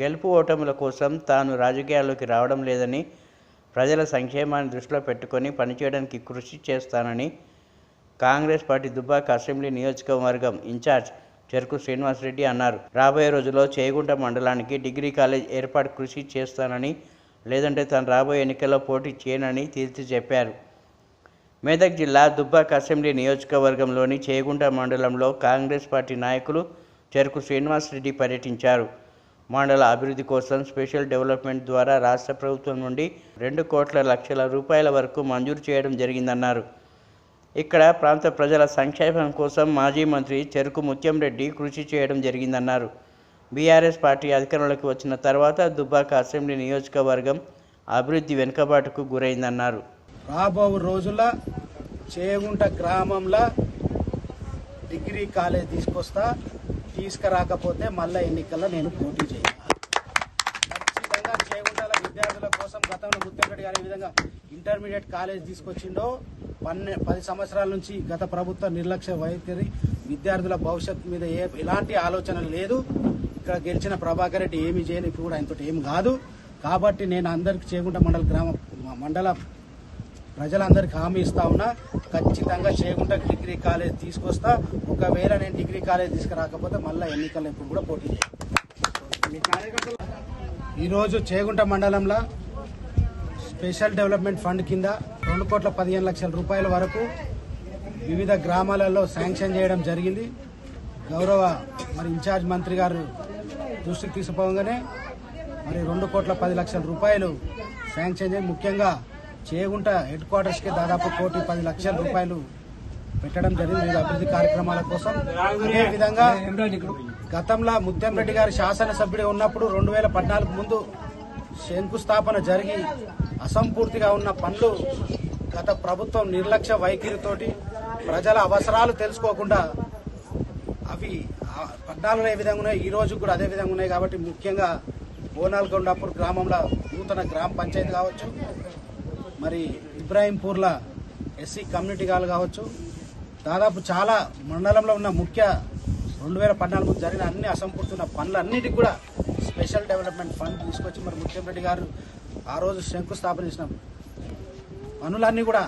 గెలుపు ఓటముల కోసం తాను రాజకీయాల్లోకి రావడం లేదని ప్రజల సంక్షేమాన్ని దృష్టిలో పెట్టుకొని పనిచేయడానికి కృషి చేస్తానని కాంగ్రెస్ పార్టీ దుబ్బాక అసెంబ్లీ నియోజకవర్గం ఇన్ఛార్జ్ చెరుకు శ్రీనివాసరెడ్డి అన్నారు. రాబోయే రోజుల్లో చేగుంట మండలానికి డిగ్రీ కాలేజ్ ఏర్పాటు కృషి చేస్తానని లేదంటే తాను రాబోయే ఎన్నికల్లో పోటీ చేయనని తీర్చి చెప్పారు. మెదక్ జిల్లా దుబ్బాక అసెంబ్లీ నియోజకవర్గంలోని చేగుంట మండలంలో కాంగ్రెస్ పార్టీ నాయకులు చెరుకు శ్రీనివాసరెడ్డి పర్యటించారు. మండల అభివృద్ధి కోసం స్పెషల్ డెవలప్మెంట్ ద్వారా రాష్ట్ర ప్రభుత్వం నుండి రెండు కోట్ల లక్షల రూపాయల వరకు మంజూరు చేయడం జరిగిందన్నారు. ఇక్కడ ప్రాంత ప్రజల సంక్షేమం కోసం మాజీ మంత్రి చెరుకు ముత్యం రెడ్డి కృషి చేయడం జరిగిందన్నారు. బీఆర్ఎస్ పార్టీ అధికారంలోకి వచ్చిన తర్వాత దుబ్బాక అసెంబ్లీ నియోజకవర్గం అభివృద్ధి వెనుకబాటుకు గురైందన్నారు. రాబో రోజుల చేగుంట గ్రామంలో డిగ్రీ కాలేజ్ తీసుకొస్తా తీసుకురాకపోతే మళ్ళీ ఎన్నికల్లో నేను పోటీ చేయాలి ఖచ్చితంగా చేగుంటాల విద్యార్థుల కోసం గతంలో గుర్తుపెట్టి గారి విధంగా ఇంటర్మీడియట్ కాలేజ్ తీసుకొచ్చిండో పన్నె పది సంవత్సరాల నుంచి గత ప్రభుత్వ నిర్లక్ష్య వైఖరి విద్యార్థుల భవిష్యత్తు మీద ఏ ఎలాంటి ఆలోచన లేదు. ఇక్కడ గెలిచిన ప్రభాకర్ రెడ్డి ఏమి చేయని ఇప్పుడు కూడా ఆయనతో ఏం కాదు. కాబట్టి నేను అందరికి చేగుంట మండల గ్రామ మండల ప్రజలందరికీ హామీ ఇస్తా ఉన్నా ఖచ్చితంగా చేగుంట డిగ్రీ కాలేజ్ తీసుకొస్తా. ఒకవేళ నేను డిగ్రీ కాలేజ్ తీసుకురాకపోతే మళ్ళీ ఎన్నికల్లో ఎప్పుడు కూడా పోటీ ఈరోజు చేగుంట మండలంలో స్పెషల్ డెవలప్మెంట్ ఫండ్ కింద రెండు కోట్ల పదిహేను లక్షల రూపాయల వరకు వివిధ గ్రామాలలో శాంక్షన్ చేయడం జరిగింది. గౌరవ మరి ఇన్ఛార్జ్ మంత్రి గారు దృష్టికి తీసుకుపోగానే మరి రెండు కోట్ల పది లక్షల రూపాయలు శాంక్షన్ చేసి ముఖ్యంగా చేగుంట హెడ్ క్వార్టర్స్కి దాదాపు కోటి పది లక్షల రూపాయలు పెట్టడం జరిగింది వివిధ అభివృద్ధి కార్యక్రమాల కోసం. అదేవిధంగా గతంలో ముత్యంరెడ్డి రెడ్డి శాసనసభ్యుడి ఉన్నప్పుడు రెండు వేల పద్నాలుగు ముందు శంకుస్థాపన జరిగి అసంపూర్తిగా ఉన్న పనులు గత ప్రభుత్వం నిర్లక్ష్య వైఖరితోటి ప్రజల అవసరాలు తెలుసుకోకుండా అవి ఆ పద్నాలుగులో ఏ విధంగా ఉన్నాయి ఈ రోజు కూడా అదే విధంగా ఉన్నాయి కాబట్టి ముఖ్యంగా బోనాల్గొండాపూర్ గ్రామంలో నూతన గ్రామ పంచాయతీ కావచ్చు. మరి ఇబ్రాహీంపూర్ల ఎస్సీ కమ్యూనిటీ హాల్ కావచ్చు. దాదాపు చాలా మండలంలో ఉన్న ముఖ్య రెండు వేల పద్నాలుగు జరిగిన అన్ని అసంపూర్తున్న పనులన్నిటికి కూడా స్పెషల్ డెవలప్మెంట్ ఫండ్ తీసుకొచ్చి మరి ముఖ్యమంత్రి గారు ఆ రోజు శంకుస్థాపన చేసినాం. పనులన్నీ కూడా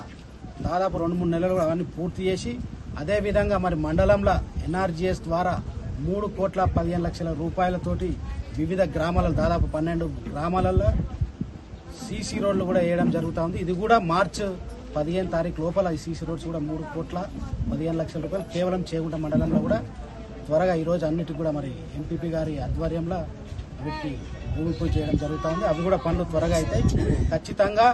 దాదాపు రెండు మూడు నెలలు కూడా అవన్నీ పూర్తి చేసి అదేవిధంగా మరి మండలంలో ఎన్ఆర్జీఎస్ ద్వారా మూడు కోట్ల పదిహేను లక్షల రూపాయలతోటి వివిధ గ్రామాలలో దాదాపు పన్నెండు గ్రామాలలో సీసీ రోడ్లు కూడా వేయడం జరుగుతూ ఉంది. ఇది కూడా మార్చ్ పదిహేను తారీఖు లోపల ఈ సీసీ రోడ్స్ కూడా మూడు కోట్ల పదిహేను లక్షల రూపాయలు కేవలం చేగుంట మండలంలో కూడా త్వరగా ఈరోజు అన్నిటికి కూడా మరి ఎంపీపీ గారి ఆధ్వర్యంలో వీటికి భూమి పూజ చేయడం జరుగుతూ ఉంది. అవి కూడా పనులు త్వరగా అవుతాయి. ఖచ్చితంగా